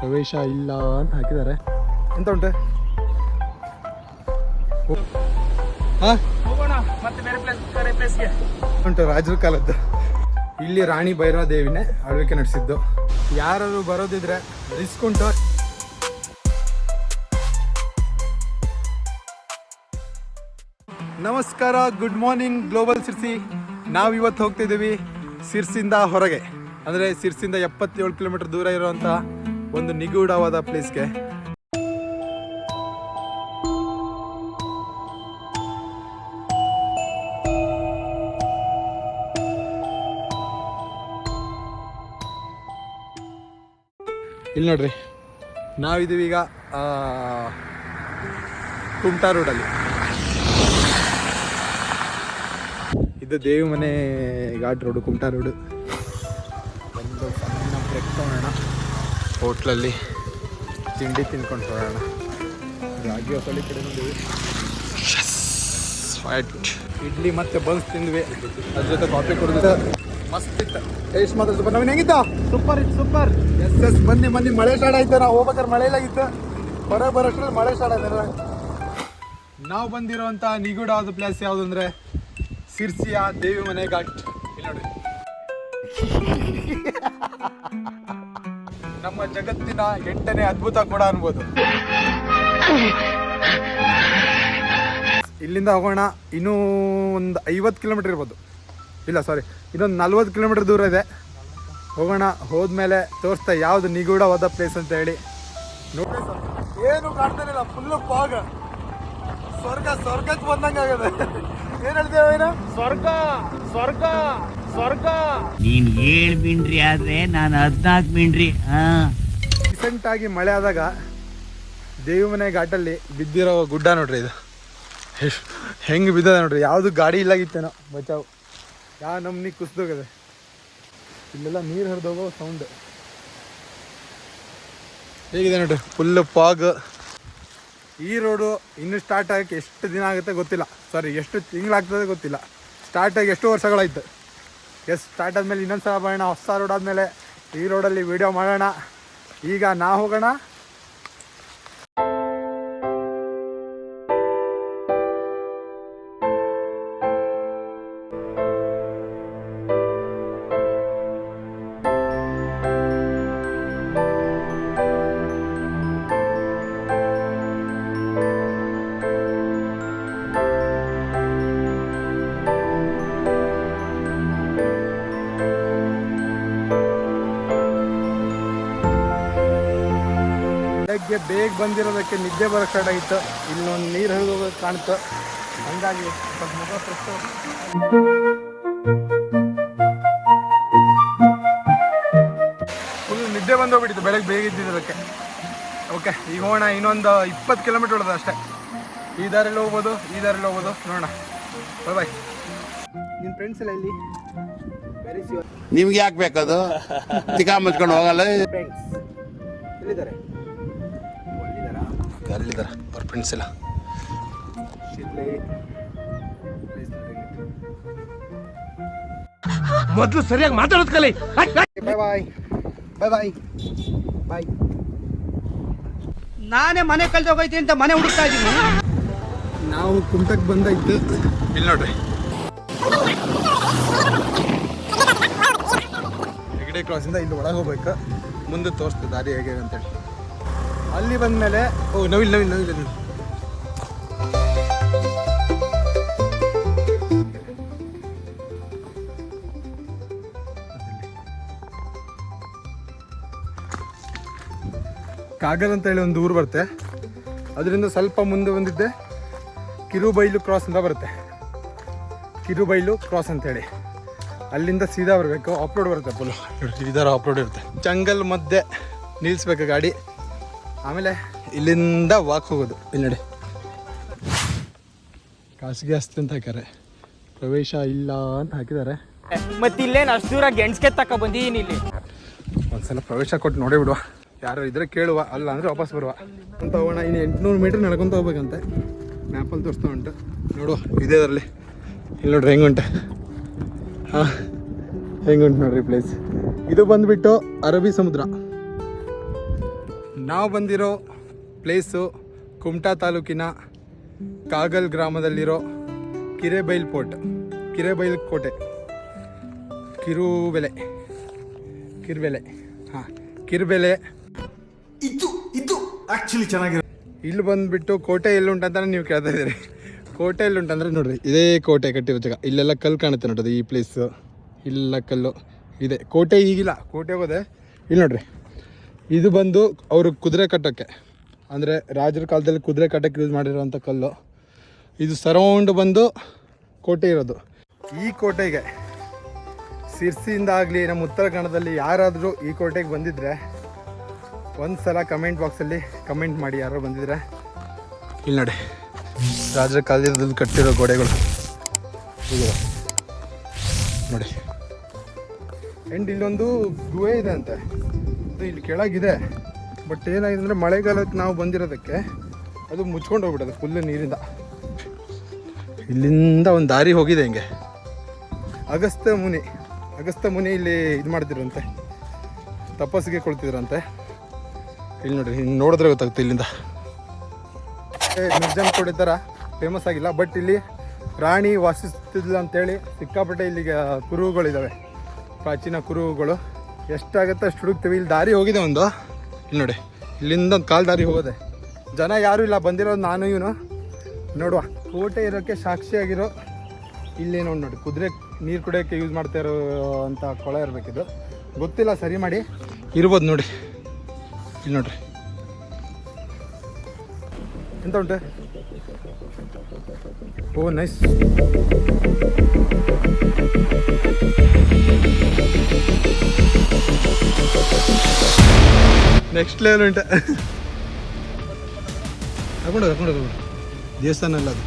ಪ್ರವೇಶ ಇಲ್ಲ ಅಂತ ಹಾಕಿದ್ದಾರೆ. ಎಂತ ಉಂಟು? ಹಾ? ಹೋಗೋಣ ಮತ್ತೆ ಬೇರೆ ಪ್ಲೇಸ್ ಬೇರೆ ಪ್ಲೇಸ್ಗೆ ಉಂಟು ರಾಜರ ಕಾಲದ್ದು. ಇಲ್ಲಿ ರಾಣಿ ಭೈರವ ದೇವಿನೇ ಆಳ್ವಿಕೆ ನಡೆಸಿದ್ದು. ಯಾರು ಬರೋದಿದ್ರೆ ರಿಸ್ಕ್ ಉಂಟು. ನಮಸ್ಕಾರ ಗುಡ್ ಮಾರ್ನಿಂಗ್ ಗ್ಲೋಬಲ್ ಸಿರ್ಸಿ ನಾವು ಇವತ್ತು ಹೋಗ್ತಿದ್ದೀವಿ ಸಿರ್ಸಿಂದ ಹೊರಗೆ. ಅಂದರೆ ಸಿರ್ಸಿಂದ ಎಪ್ಪತ್ತೇಳು ಕಿಲೋಮೀಟರ್ ದೂರ ಇರುವಂಥ ಒಂದು ನಿಗೂಢವಾದ ಪ್ಲೇಸ್ಗೆ. ಇಲ್ಲಿ ನೋಡ್ರಿ. ನಾವಿದ್ದೀವಿ ಈಗ ಕುಮಟಾ ರೋಡಲ್ಲಿ. ಇದು ದೇವಿ ಮನೆ ಘಾಟ್ ರೋಡು ಕುಮಟಾ ರೋಡು. ಹೋಟ್ಲಲ್ಲಿ ತಿಂಡಿ ತಿನ್ಕೊಂಡು ಹೋಗೋಣ. ರಾಗಿ ಹೊಸಳಿ ಕಡೆ ಬಂದಿವಿ ಇಡ್ಲಿ ಮತ್ತೆ ಬನ್ಸ್ ತಿಂದ್ವಿ. ಅದ್ರ ಜೊತೆ ಕಾಫಿ ಕುಡಿದ್ರೆ ಮಸ್ತ್ ಇತ್ತು. ಟೇಸ್ಟ್ ಮಾತ್ರ ಸೂಪರ್ ನವೀನ್ ಹೆಂಗಿತ್ತು ಸೂಪರ್ ಇತ್ತು ಸೂಪರ್ ಎಸ್ ಎಸ್ ಬನ್ನಿ ಬನ್ನಿ. ಮಳೆ ಸ್ಟಾರ್ಟ್ ಆಯ್ತು. ನಾವು ಹೋಗ್ಬೇಕಾದ್ರೆ ಮಳೆ ಆಗಿತ್ತು ಹೊರ ಬರೋಷ್ಟ್ರಲ್ಲಿ ಮಳೆ ಸ್ಟಾರ್ಟ್ ಆಯ್ತಲ್ಲ. ನಾವು ಬಂದಿರೋಂಥ ಆದ ಪ್ಲೇಸ್ ಯಾವುದು ಅಂದ್ರೆ ಸಿರ್ಸಿಯ ದೇವಿ ಮನೆ ಘಾಟ್. ಇಲ್ಲಿ ನೋಡ್ರಿ. ನಮ್ಮ ಜಗತ್ತಿನ ಎಂಟನೇ ಅದ್ಭುತ ಕೂಡ ಅನ್ಬೋದು. ಇಲ್ಲಿಂದ ಹೋಗೋಣ ಇನ್ನೂ ಒಂದು ಐವತ್ತು ಕಿಲೋಮೀಟರ್ ಇರ್ಬೋದು. ಇಲ್ಲ ಸಾರಿ ಇನ್ನೊಂದು ನಲ್ವತ್ತು ಕಿಲೋಮೀಟರ್ ದೂರ ಇದೆ. ಹೋಗೋಣ ಹೋದ್ಮೇಲೆ ತೋರಿಸ್ತಾ ಯಾವ್ದು ನಿಗೂಢವಾದ ಪ್ಲೇಸ್ ಅಂತ ಹೇಳಿ. ನೋಡಿ ಏನು ಕಾಣ್ತಾನಿಲ್ಲ ಫುಲ್ಲು ಫಾಗ್ ಸ್ವರ್ಗ ಸ್ವರ್ಗಕ್ಕೆ ಬಂದಂಗೆ ಆಗದೆ. ಏನ್ ಹೇಳ್ತೇವೆ ಏನು ಸ್ವರ್ಗ ಸ್ವರ್ಗ. ಸ್ವರ್ಗ. ನೀನ್ ಏಳ್ ಮಿಂಡ್ರಿ ಆದ್ರೆ ನಾನು ಹದ್ನಾಲ್ಕು ಮಿಂಡ್ರಿ ರೀಸೆಂಟ್ ಆಗಿ ಮಳೆ ಆದಾಗ ದೇವಿ ಮನೆ ಘಾಟಲ್ಲಿ ಬಿದ್ದಿರೋ ಗುಡ್ಡ ನೋಡ್ರಿ ಇದು. ಹೆಂಗ್ ಹೆಂಗೆ ಬಿದ್ದದ ನೋಡ್ರಿ ಯಾವುದು ಗಾಡಿ ಇಲ್ಲಾಗಿತ್ತೇನೋ ಬಚಾವ್. ಯಾವ ನಮ್ನಿ ಕುಸ್ದೋಗದೆ. ಇಲ್ಲೆಲ್ಲ ನೀರು ಹರಿದೋಗೋ ಸೌಂಡ್ ಹೇಗಿದೆ ನೋಡ್ರಿ ಫುಲ್ ಪಾಗ್ ಈ ರೋಡು ಇನ್ನು ಸ್ಟಾರ್ಟ್ ಆಗಕ್ಕೆ ಎಷ್ಟು ದಿನ ಆಗುತ್ತೆ ಗೊತ್ತಿಲ್ಲ. ಸಾರಿ ಎಷ್ಟು ತಿಂಗಳಾಗ್ತದೆ ಗೊತ್ತಿಲ್ಲ. ಸ್ಟಾರ್ಟ್ ಆಗಿ ಎಷ್ಟು ವರ್ಷಗಳಾಯ್ತು. ಎಸ್ ಸ್ಟಾರ್ಟ್ ಆದಮೇಲೆ ಇನ್ನೊಂದು ಸಲ ಬರೋಣ ಹೊಸ ರೋಡ್ ಆದಮೇಲೆ ಈ ರೋಡಲ್ಲಿ ವಿಡಿಯೋ ಮಾಡೋಣ. ಈಗ ನಾ ಹೋಗೋಣ. ಬೆಳಗ್ಗೆ ಬೇಗ ಬಂದಿರೋದಕ್ಕೆ ನಿದ್ದೆ ಬರೋ ಸ್ಟಾರ್ಟ್ ಆಗಿತ್ತು ಇಲ್ಲೊಂದು ನೀರು ಹರಿದು ಹೋಗೋದು ಕಾಣ್ತು. ಹಂಗಾಗಿ ಸ್ವಲ್ಪ ಮುಖ ಫುಲ್ ನಿದ್ದೆ ಬಂದೋಗ್ಬಿಟ್ಟಿತ್ತು ಬೆಳಗ್ಗೆ ಬೇಗ ಇದ್ದಿದ್ದಕ್ಕೆ ಓಕೆ ಈಗ ಹೋಗೋಣ ಇನ್ನೊಂದು ಇಪ್ಪತ್ತು ಕಿಲೋಮೀಟರ್ ಉಳಿದ ಅಷ್ಟೇ. ಈ ದಾರಿಯಲ್ಲಿ ಹೋಗ್ಬೋದು ಈ ದಾರಿಯಲ್ಲಿ ಹೋಗ್ಬೋದು. ನೋಡೋಣ. ಬಾಯ್ ಬಾಯ್ ನಿಮ್ಮ ಫ್ರೆಂಡ್ಸ್ ಎಲ್ಲ ಇಲ್ಲಿ ನಿಮ್ಗೆ ಯಾಕೆ ಬೇಕದು? ಚಿಕ್ಕ ಮುಚ್ಕೊಂಡು ಹೋಗಲ್ಲ. ಫ್ರೆಂಡ್ಸ್ ಎಲ್ಲಿದ್ದಾರೆ? ಅಲ್ಲಿದ್ದಾರೆ ಅವ್ರ ಫ್ರೆಂಡ್ಸ್ ಎಲ್ಲ. ಮೊದಲು ಸರಿಯಾಗಿ ಮಾತಾಡೋದು ಕಲಿ. ಬಾಯ್ ಬಾಯ್ ಬಾಯ್ ಬಾಯ್ ಬಾಯ್ ನಾನೇ ಮನೆ ಕಳ್ದೋಗೈತಿ ಅಂತ ಮನೆ ಹುಡುಕ್ತಾ ಇದ್ದೀನಿ. ನಾವು ಕುಂಟಕ್ಕೆ ಬಂದಾಯ್ತು ಇಲ್ಲಿ ನೋಡ್ರಿ. ಹೆಗಡೆ ಕ್ರಾಸಿಂದ ಇಲ್ಲಿ ಒಳಗೆ ಹೋಗ್ಬೇಕು. ಮುಂದೆ ತೋರಿಸ್ತದೆ ದಾರಿ ಹೇಗೆ ಅಂತೇಳಿ ಅಲ್ಲಿ ಬಂದಮೇಲೆ ಓ ನವಿಲ್ ನವಿಲ್ ನವಿಲ್ ನವಿಲ್. ಕಾಗಲ್ ಅಂತ ಹೇಳಿ ಒಂದು ಊರು ಬರುತ್ತೆ. ಅದರಿಂದ ಸ್ವಲ್ಪ ಮುಂದೆ ಬಂದಿದ್ದೆ. ಕಿರುಬೈಲು ಕ್ರಾಸ್ ಅಂತ ಬರುತ್ತೆ. ಕಿರುಬೈಲು ಕ್ರಾಸ್ ಅಂತೇಳಿ ಅಲ್ಲಿಂದ ಸೀದಾ ಬರಬೇಕು. ಆಫ್ ರೋಡ್ ಬರುತ್ತೆ ಫುಲ್ ಇದರ ಆಫ್ ರೋಡ್ ಇರುತ್ತೆ. ಜಂಗಲ್ ಮಧ್ಯೆ ನಿಲ್ಲಿಸ್ಬೇಕು ಗಾಡಿ. ಆಮೇಲೆ ಇಲ್ಲಿಂದ ವಾಕ್ ಹೋಗೋದು. ಇಲ್ಲಿ ನೋಡಿ. ಖಾಸಗಿ ಆಸ್ತಿ ಅಂತ ಹಾಕ್ಯಾರೆ. ಪ್ರವೇಶ ಇಲ್ಲ ಅಂತ ಹಾಕಿದ್ದಾರೆ. ಮತ್ತೆ ಇಲ್ಲೇನು ಅಷ್ಟು ದೂರ ಗೆಣಸ್ಕೆ ತಕ ಬಂದೀನಿ ಇಲ್ಲಿ. ಒಂದ್ಸಲ ಪ್ರವೇಶ ಕೊಟ್ಟು ನೋಡೇ ಬಿಡುವ. ಯಾರು ಇದ್ರೆ ಕೇಳುವ ಅಲ್ಲ ಅಂದ್ರೆ ವಾಪಸ್ ಬರುವ. ಅಂತ ಹೋಗೋಣ. ಇನ್ನು ಎಂಟುನೂರು ಮೀಟ್ರ್ ನಡ್ಕೊಂತ ಹೋಗ್ಬೇಕಂತೆ. ಮ್ಯಾಪಲ್ಲಿ ತೋರಿಸ್ತಾ ಉಂಟು. ನೋಡುವ ಇದೇ ಅದರಲ್ಲಿ. ಇಲ್ಲಿ ನೋಡ್ರಿ ಹೆಂಗುಂಟೆ ಹಾಂ ಹೆಂಗುಂಟು ನೋಡ್ರಿ ಪ್ಲೇಸ್ ಇದು ಬಂದ್ಬಿಟ್ಟು ಅರಬ್ಬಿ ಸಮುದ್ರ. ನಾವು ಬಂದಿರೋ ಪ್ಲೇಸು ಕುಮಟಾ ತಾಲೂಕಿನ ಕಾಗಲ್ ಗ್ರಾಮದಲ್ಲಿರೋ ಕಿರೆಬೈಲ್ ಪೋರ್ಟ್ ಕಿರೆಬೈಲ್ ಕೋಟೆ. ಕಿರುಬೆಲೆ ಕಿರುಬೆಲೆ ಹಾಂ ಕಿರುಬೆಲೆ. ಇದು ಇದು ಆ್ಯಕ್ಚುಲಿ ಚೆನ್ನಾಗಿರೋ ಇಲ್ಲಿ ಬಂದುಬಿಟ್ಟು ಕೋಟೆ ಎಲ್ಲುಂಟಂತ ನೀವು ಕೇಳ್ತಾ ಇದ್ದೀರಿ. ಕೋಟೆ ಎಲ್ಲುಂಟಂದರೆ ನೋಡಿರಿ ಇದೇ ಕೋಟೆ ಕಟ್ಟಿರೋ ಜಾಗ. ಇಲ್ಲೆಲ್ಲ ಕಲ್ಲು ಕಾಣುತ್ತೆ ನೋಡೋದು ಈ ಪ್ಲೇಸು ಇಲ್ಲ ಕಲ್ಲು. ಇದೆ. ಕೋಟೆ ಈಗಿಲ್ಲ ಕೋಟೆ ಹೋದೆ ಇಲ್ಲಿ ನೋಡ್ರಿ. ಇದು ಬಂದು ಅವರು ಕುದುರೆ ಕಟ್ಟೋಕ್ಕೆ. ಅಂದರೆ ರಾಜರ ಕಾಲದಲ್ಲಿ ಕುದುರೆ ಕಟ್ಟಕ್ಕೆ ಯೂಸ್ ಮಾಡಿರೋವಂಥ ಕಲ್ಲು. ಇದು ಸರೌಂಡ್ ಬಂದು ಕೋಟೆ ಇರೋದು. ಈ ಕೋಟೆಗೆ ಸಿರ್ಸಿಯಿಂದ ಆಗಲಿ, ನಮ್ಮ ಉತ್ತರ ಕನ್ನಡದಲ್ಲಿ ಯಾರಾದರೂ ಈ ಕೋಟೆಗೆ ಬಂದಿದ್ರೆ ಒಂದು ಸಲ ಕಮೆಂಟ್ ಬಾಕ್ಸಲ್ಲಿ ಕಮೆಂಟ್ ಮಾಡಿ ಯಾರೋ ಬಂದಿದ್ರೆ. ಇಲ್ಲಿ ನೋಡಿ. ರಾಜರ ಕಾಲದಲ್ಲಿ ಕಟ್ಟಿರೋ ಗೋಡೆಗಳು. ನೋಡಿ. ಆ್ಯಂಡ್ ಇಲ್ಲೊಂದು ಗುಹೆ ಇದೆ ಅಂತೆ. ಅದು ಇಲ್ಲಿ ಕೆಳಗಿದೆ. ಬಟ್ ಏನಾಗಿದೆ ಅಂದರೆ ಮಳೆಗಾಲಕ್ಕೆ ನಾವು ಬಂದಿರೋದಕ್ಕೆ ಅದು ಮುಚ್ಕೊಂಡು ಹೋಗ್ಬಿಟ್ಟದೆ ಫುಲ್ಲು ನೀರಿಂದ. ಇಲ್ಲಿಂದ ಒಂದು ದಾರಿ ಹೋಗಿದೆ ಹಿಂಗೆ. ಅಗಸ್ತ್ಯ ಮುನಿ ಅಗಸ್ತ್ಯ ಮುನಿ ಇಲ್ಲಿ ಇದು ಮಾಡ್ತಿದ್ರಂತೆ. ತಪಸ್ಸಿಗೆ ಕೊಳ್ತಿದ್ರಂತೆ ಇಲ್ಲಿ ನೋಡ್ರಿ ಹಿಂಗೆ ನೋಡಿದ್ರೆ ಗೊತ್ತಾಗುತ್ತೆ ಇಲ್ಲಿಂದ. ಏ, ಕೊಡಿದ್ದಾರ ಫೇಮಸ್ ಆಗಿಲ್ಲ ಬಟ್ ಇಲ್ಲಿ ರಾಣಿ ವಾಸಿಸ್ತಿದ್ದಿಲ್ಲ ಅಂತೇಳಿ ಸಿಕ್ಕಾಪಟ್ಟೆ ಇಲ್ಲಿಗೆ ಕುರುಹುಗಳಿದ್ದಾವೆ ಪ್ರಾಚೀನ ಕುರುಹುಗಳು. ಎಷ್ಟಾಗುತ್ತೆ ಅಷ್ಟು ಹುಡುಕ್ತೀವಿ. ಇಲ್ಲಿ ದಾರಿ ಹೋಗಿದೆ ಒಂದು. ಇಲ್ಲಿ ನೋಡಿ, ಇಲ್ಲಿಂದ ಒಂದು ಕಾಲು ದಾರಿ ಹೋಗೋದೆ. ಜನ ಯಾರೂ ಇಲ್ಲ, ಬಂದಿರೋದು ನಾನು, ಇವನು. ನೋಡುವ, ಕೋಟೆ ಇರೋಕ್ಕೆ ಸಾಕ್ಷಿಯಾಗಿರೋ ಇಲ್ಲಿ ನೋಡಿ, ಕುದುರೆ ನೀರು ಕುಡಿಯೋಕ್ಕೆ ಯೂಸ್ ಮಾಡ್ತಾ ಇರೋ ಅಂತ ಕೊಳ ಇರಬೇಕಿದು. ಗೊತ್ತಿಲ್ಲ, ಸರಿ ಮಾಡಿ. ಇರ್ಬೋದು ನೋಡಿ. ಇಲ್ಲಿ ನೋಡ್ರಿ. ಎಂತ ಉಂಟು? ಓ ನೈಸ್ ನೆಕ್ಸ್ಟ್ ಲೆವೆಲ್ ಉಂಟ. ಹಾಕೊಂಡು ಹಾಕೊಂಡು ಹಾಕೊಂಡು. ದೇವಸ್ಥಾನ ಅಲ್ಲ ಅದು.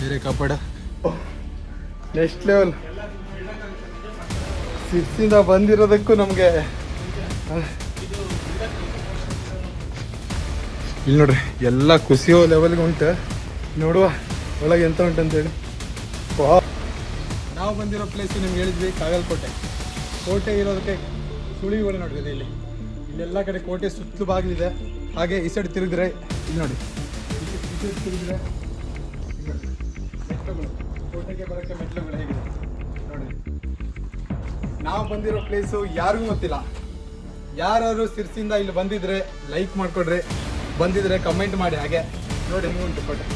ಬೇರೆ ಕಾಪಾಡ. ನೆಕ್ಸ್ಟ್ ಲೆವೆಲ್ ಸಿಕ್ಸಿಂದ ಬಂದಿರೋದಕ್ಕೂ ನಮಗೆ ಇಲ್ಲಿ ನೋಡ್ರಿ, ಎಲ್ಲ ಕುಸಿಯೋ ಲೆವೆಲ್ಗೆ ಉಂಟು. ನೋಡುವ, ಒಳಗೆ ಎಂತ ಉಂಟು ಅಂತೇಳಿ. ನಾವು ಬಂದಿರೋ ಪ್ಲೇಸ್ ನಿಮ್ಗೆ ಹೇಳಿದ್ವಿ, ಕಾಗಲ್ಕೋಟೆ. ಕೋಟೆ ಇರೋದಕ್ಕೆ ಸುಳಿಗಳು ನೋಡಿದೆ ಇಲ್ಲಿ. ಇಲ್ಲೆಲ್ಲ ಕಡೆ ಕೋಟೆ ಸುತ್ತಲೂ ಬಾಗಿಲಿದೆ. ಹಾಗೆ ಈ ಸೈಡ್ ತಿರುಗಿದ್ರೆ, ಇಲ್ಲಿ ನೋಡಿ. ತಿರುಗಿದ್ರೆ ಕೋಟೆಗೆ ಬರೋಕ್ಕೆ ಮೆಟ್ಲುಗಳು ಹೇಗಿದೆ. ನೋಡಿ. ನಾವು ಬಂದಿರೋ ಪ್ಲೇಸು ಯಾರಿಗೂ ಗೊತ್ತಿಲ್ಲ. ಯಾರು ಸಿರ್ಸಿಂದ ಇಲ್ಲಿ ಬಂದಿದ್ರೆ ಲೈಕ್ ಮಾಡಿಕೊಡ್ರಿ. ಬಂದಿದ್ರೆ ಕಮೆಂಟ್ ಮಾಡಿ ಹಾಗೆ. ನೋಡಿ ಹೆಂಗೆ ಉಂಟು ಕೋಟೆ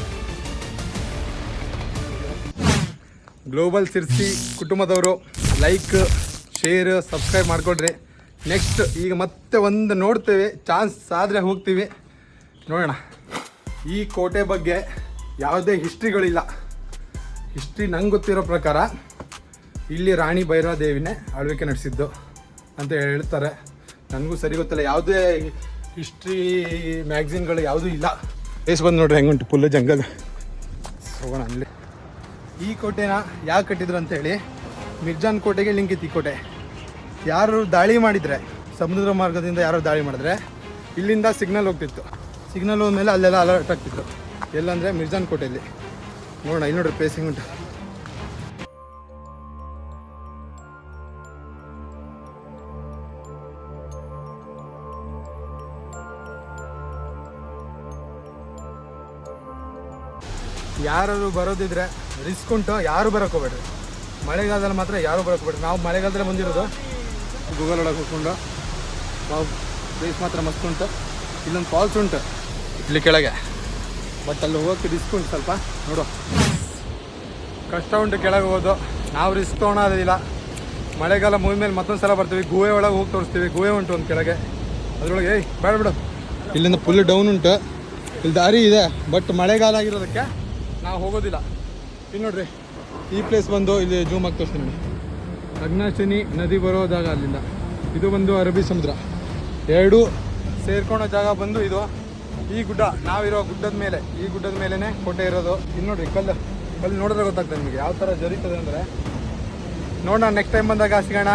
ಗ್ಲೋಬಲ್ ಸಿರ್ಸಿ ಕುಟುಂಬದವರು ಲೈಕ್ ಶೇರ್ ಸಬ್ಸ್ಕ್ರೈಬ್ ಮಾಡಿಕೊಡ್ರಿ. ನೆಕ್ಸ್ಟ್ ಈಗ ಮತ್ತೆ ಒಂದು ನೋಡ್ತೇವೆ. ಚಾನ್ಸ್ ಆದರೆ ಹೋಗ್ತೀವಿ. ನೋಡೋಣ. ಈ ಕೋಟೆ ಬಗ್ಗೆ ಯಾವುದೇ ಹಿಸ್ಟ್ರಿಗಳಿಲ್ಲ. ಹಿಸ್ಟ್ರಿ ನಂಗೆ ಗೊತ್ತಿರೋ ಪ್ರಕಾರ ಇಲ್ಲಿ ರಾಣಿ ಭೈರವದೇವಿನೇ ಆಳ್ವಿಕೆ ನಡೆಸಿದ್ದು ಅಂತ ಹೇಳ್ತಾರೆ. ನನಗೂ ಸರಿ ಗೊತ್ತಿಲ್ಲ. ಯಾವುದೇ ಹಿಸ್ಟ್ರಿ ಮ್ಯಾಗ್ಝಿನ್ಗಳು ಯಾವುದೂ ಇಲ್ಲ. ಪ್ಲೇಸ್ ಬಂದು ನೋಡ್ರಿ ಹೆಂಗುಂಟು ಫುಲ್ಲು ಜಂಗಲ್ ಹೋಗೋಣ ಅಲ್ಲಿ. ಈ ಕೋಟೆನ ಯಾಕೆ ಕಟ್ಟಿದ್ರು ಅಂತೇಳಿ ಮಿರ್ಜಾನ್ ಕೋಟೆಗೆ ಲಿಂಕ್ ಇತ್ತು ಈ ಕೋಟೆ. ಯಾರು ದಾಳಿ ಮಾಡಿದರೆ, ಸಮುದ್ರ ಮಾರ್ಗದಿಂದ ಯಾರು ದಾಳಿ ಮಾಡಿದ್ರೆ, ಇಲ್ಲಿಂದ ಸಿಗ್ನಲ್ ಹೋಗ್ತಿತ್ತು. ಸಿಗ್ನಲ್ ಹೋದ್ಮೇಲೆ ಅಲ್ಲೆಲ್ಲ ಅಲರ್ಟ್ ಆಗ್ತಿತ್ತು. ಎಲ್ಲಂದರೆ ಮಿರ್ಜಾನ್ ಕೋಟೆಯಲ್ಲಿ ನೋಡೋಣ, ಇಲ್ಲಿ ನೋಡ್ರಿ ಪ್ಲೇಸಿಂಗ್ ಉಂಟು. ಯಾರು ಬರೋದಿದ್ರೆ ರಿಸ್ಕ್ ಉಂಟು, ಯಾರು ಬರೋಕೋಬೇಡ್ರಿ ಮಳೆಗಾಲದಲ್ಲಿ ಮಾತ್ರ ಯಾರು ಬರೋಕೋಬೇಡ್ರಿ ನಾವು ಮಳೆಗಾಲದಲ್ಲಿ ಬಂದಿರೋದು ಗೂಗಲ್ ಒಳಗೆ ಹೋಗ್ಕೊಂಡು ನಾವು ಪ್ಲೇಸ್ ಮಾತ್ರ ಮಸ್ತ್ ಉಂಟು. ಇಲ್ಲೊಂದು ಫಾಲ್ಸ್ ಉಂಟು. ಇಲ್ಲಿ ಕೆಳಗೆ. ಬಟ್ ಅಲ್ಲಿ ಹೋಗೋಕ್ಕೆ ರಿಸ್ಕ್ ಉಂಟು ಸ್ವಲ್ಪ. ನೋಡು. ಕಷ್ಟ ಉಂಟು ಕೆಳಗೆ ಹೋಗೋದು. ನಾವು ರಿಸ್ಕ್ ತೊಗೊಳೋದಿಲ್ಲ. ಮಳೆಗಾಲ ಮುಗಿದ್ಮೇಲೆ ಮತ್ತೊಂದು ಸಲ ಬರ್ತೀವಿ. ಗುಹೆ ಒಳಗೆ ಹೋಗಿ ತೋರಿಸ್ತೀವಿ. ಗುಹೆ ಉಂಟು ಒಂದು ಕೆಳಗೆ. ಅದರೊಳಗೆ ಏಯ್ ಬೇಡ ಬಿಡು. ಇಲ್ಲಿಂದ ಫುಲ್ ಡೌನ್ ಉಂಟು. ಇಲ್ಲಿ ದಾರಿ ಇದೆ. ಬಟ್ ಮಳೆಗಾಲ ಆಗಿರೋದಕ್ಕೆ ನಾವು ಹೋಗೋದಿಲ್ಲ. ಇಲ್ಲಿ ನೋಡ್ರಿ. ಈ ಪ್ಲೇಸ್ ಬಂದು ಇಲ್ಲಿ ಜೂಮ್ ಆಗಿ ತೋರಿಸ್ತೀನಿ ನೋಡಿ ಅಗ್ನಾಶಿನಿ ನದಿ ಬರೋ ಜಾಗ ಅಲ್ಲಿಂದ. ಇದು ಬಂದು ಅರಬ್ಬಿ ಸಮುದ್ರ. ಎರಡು ಸೇರ್ಕೊಳೋ ಜಾಗ ಬಂದು ಇದು. ಈ ಗುಡ್ಡ, ನಾವಿರೋ ಗುಡ್ಡದ ಮೇಲೆ, ಈ ಗುಡ್ಡದ ಮೇಲೇ ಕೋಟೆ ಇರೋದು. ಇಲ್ಲಿ ನೋಡ್ರಿ, ಕಲ್ಲು ಕಲ್ಲು ನೋಡಿದ್ರೆ ಗೊತ್ತಾಗ್ತದೆ ನಿಮಗೆ ಯಾವ ಥರ ಜರೀತದೆ ಅಂದರೆ. ನೋಡೋಣ ನೆಕ್ಸ್ಟ್ ಟೈಮ್ ಬಂದಾಗ ಸಿಗೋಣ.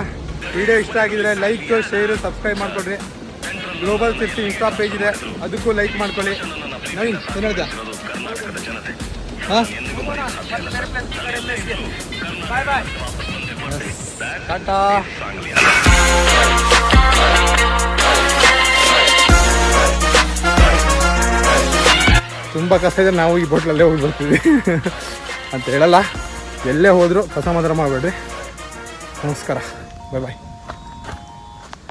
ವಿಡಿಯೋ ಇಷ್ಟ ಆಗಿದ್ರೆ ಲೈಕ್ ಶೇರು ಸಬ್ಸ್ಕ್ರೈಬ್ ಮಾಡ್ಕೊಡ್ರಿ ಗ್ಲೋಬಲ್ ಸಿಕ್ಸ್ಟಿ ಇನ್ಸ್ಟಾ ಪೇಜ್ ಇದೆ. ಅದಕ್ಕೂ ಲೈಕ್ ಮಾಡ್ಕೊಳ್ಳಿ. ನವೀನ್, ಏನು ಹಾಂ? ತುಂಬ ಕಷ್ಟ ಇದೆ, ನಾವು ಈ ಬೋಟ್ಲಲ್ಲೇ ಹೋಗಿ ಬರ್ತೀವಿ ಅಂತ ಹೇಳಲ್ಲ. ಎಲ್ಲೇ ಹೋದರೂ ಕಸ ಮಾತ್ರ ಮಾಡಬೇಡ್ರಿ ನಮಸ್ಕಾರ. ಬಾಯ್ ಬಾಯ್